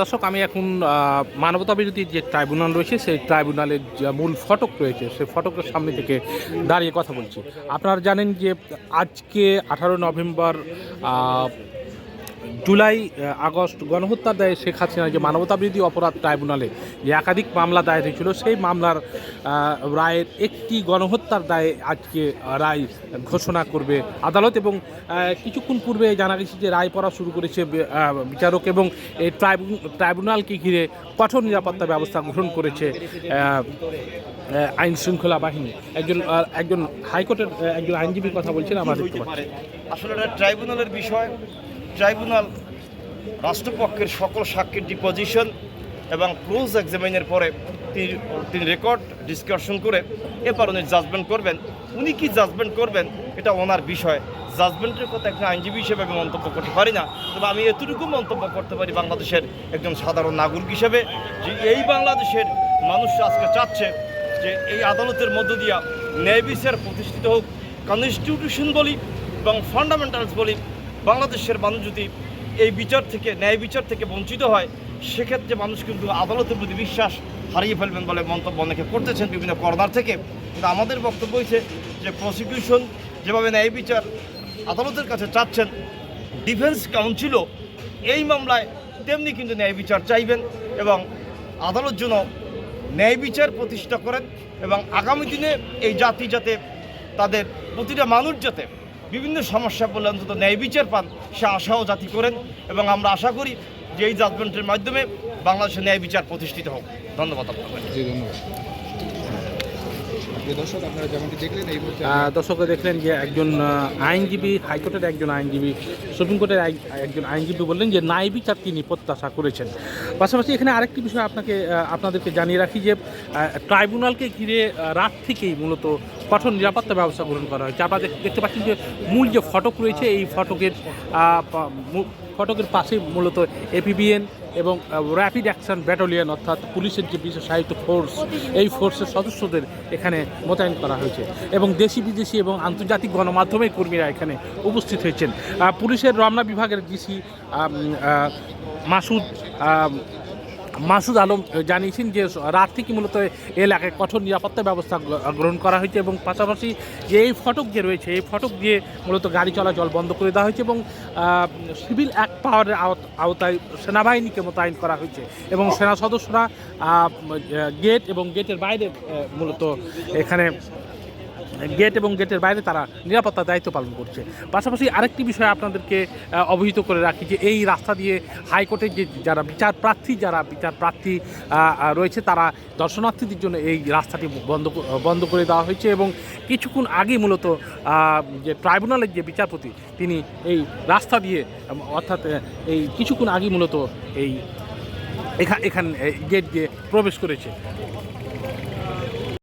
দর্শক, আমি এখন মানবতা বিরোধী যে ট্রাইব্যুনাল রয়েছে, সেই ট্রাইব্যুনালের যে মূল ফটক রয়েছে, সেই ফটকের সামনে থেকে দাঁড়িয়ে কথা বলছি। আপনারা জানেন যে আজকে আঠারো নভেম্বর জুলাই আগস্ট গণহত্যার দায়ে শেখ হাসিনা যে মানবতা বিরোধী অপরাধ ট্রাইব্যুনালে যে একাধিক মামলা দায়ের হয়েছিল, সেই মামলার রায়ের একটি গণহত্যার দায়ে আজকে রায় ঘোষণা করবে আদালত এবং কিছুক্ষণ পূর্বে জানা গেছে যে রায় পড়া শুরু করেছে বিচারক এবং এই ট্রাইব্যু- ট্রাইব্যুনালকে ঘিরে কঠোর নিরাপত্তা ব্যবস্থা গ্রহণ করেছে আইন শৃঙ্খলা বাহিনী। একজন একজন হাইকোর্টের একজন আইনজীবীর কথা বলছেন পাচ্ছি। আসলে ট্রাইব্যুনালের বিষয়। ট্রাইব্যুনাল রাষ্ট্রপক্ষের সকল সাক্ষীর ডিপোজিশন এবং ক্লোজ এক্সামিনের পরে তিনি তিনি রেকর্ড ডিসকাশন করে এরপর উনি জাজমেন্ট করবেন। উনি কি জাজমেন্ট করবেন এটা ওনার বিষয়। জাজমেন্টের কথা একজন আইনজীবী হিসেবে আমি মন্তব্য করতে পারি না। তবে আমি এতটুকু মন্তব্য করতে পারি বাংলাদেশের একজন সাধারণ নাগরিক হিসেবে যে এই বাংলাদেশের মানুষ আজকে চাচ্ছে যে এই আদালতের মধ্য দিয়া ন্যায় বিচার প্রতিষ্ঠিত হোক কনস্টিটিউশন বলি এবং ফান্ডামেন্টালস বলি বাংলাদেশের মানুষ যদি এই বিচার থেকে, ন্যায় বিচার থেকে বঞ্চিত হয়, সেক্ষেত্রে মানুষ কিন্তু আদালতের প্রতি বিশ্বাস হারিয়ে ফেলবেন বলে মন্তব্য অনেকে করতেছেন বিভিন্ন কর্নার থেকে। কিন্তু আমাদের বক্তব্য হয়েছে যে প্রসিকিউশন যেভাবে ন্যায় বিচার আদালতের কাছে চাচ্ছেন ডিফেন্স কাউন্সিলও এই মামলায় তেমনি কিন্তু ন্যায় বিচার চাইবেন এবং আদালত যেন ন্যায় বিচার প্রতিষ্ঠা করেন এবং আগামী দিনে এই জাতি যাতে তাদের প্রতিটা মানুষ যাতে বিভিন্ন সমস্যা বলে অন্তত ন্যায় বিচার পান সে আশাও জাতি করেন এবং আমরা আশা করি যে এই জাজমেন্টের মাধ্যমে বাংলাদেশের ন্যায় বিচার প্রতিষ্ঠিত হোক। ধন্যবাদ আপনাকে। জি ধন্যবাদ। প্রিয় দর্শক আপনারা যেমনটি দেখলেন এই মুহূর্তে আহ, দর্শকরা দেখলেন যে একজন আইনজীবী হাইকোর্টের একজন আইনজীবী সুপ্রিম কোর্টের একজন আইনজীবী বললেন যে ন্যায় বিচার তিনি প্রত্যাশা করেছেন। পাশাপাশি এখানে আরেকটি বিষয় আপনাকে আপনাদেরকে জানিয়ে রাখি যে ট্রাইব্যুনালকে ঘিরে রাত থেকেই মূলত কঠোর নিরাপত্তা ব্যবস্থা গ্রহণ করা হয়েছে। আপনারা দেখ- দেখতে পাচ্ছেন যে মূল যে ফটক রয়েছে, এই ফটকের ফটকের পাশে মূলত এপিবিএন এবং র্যাপিড অ্যাকশন ব্যাটালিয়ন অর্থাৎ পুলিশের যে বিশেষ সাহিত্য ফোর্স এই ফোর্সের সদস্যদের এখানে মোতায়েন করা হয়েছে। এবং দেশি বিদেশি এবং আন্তর্জাতিক গণমাধ্যমের কর্মীরা এখানে উপস্থিত হয়েছেন। পুলিশের রমনা বিভাগের ডিসি মাসুদ মাসুদ আলম জানিয়েছেন যে রাত থেকে মূলত এলাকায় কঠোর নিরাপত্তা ব্যবস্থা গ্রহণ করা হয়েছে এবং পাশাপাশি যে এই ফটক যে রয়েছে, এই ফটক দিয়ে মূলত গাড়ি চলাচল বন্ধ করে দেওয়া হয়েছে এবং সিভিল অ্যাক্ট পাওয়ারের আওত- আওতায় সেনাবাহিনীকে মোতায়েন করা হয়েছে এবং সেনা সদস্যরা গেট এবং গেটের বাইরে মূলত এখানে গেট এবং গেটের বাইরে তারা নিরাপত্তার দায়িত্ব পালন করছে। পাশাপাশি আরেকটি বিষয় আপনাদেরকে অবহিত করে রাখি যে এই রাস্তা দিয়ে হাইকোর্টের যে যারা বিচার প্রার্থী, যারা বিচার প্রার্থী রয়েছে, তারা দর্শনার্থীদের জন্য এই রাস্তাটি বন্ধ বন্ধ করে দেওয়া হয়েছে এবং কিছুক্ষণ আগে মূলত যে ট্রাইব্যুনালের যে বিচারপতি, তিনি এই রাস্তা দিয়ে অর্থাৎ এই কিছুক্ষণ আগে মূলত এই এখান এখান গেট দিয়ে প্রবেশ করেছে।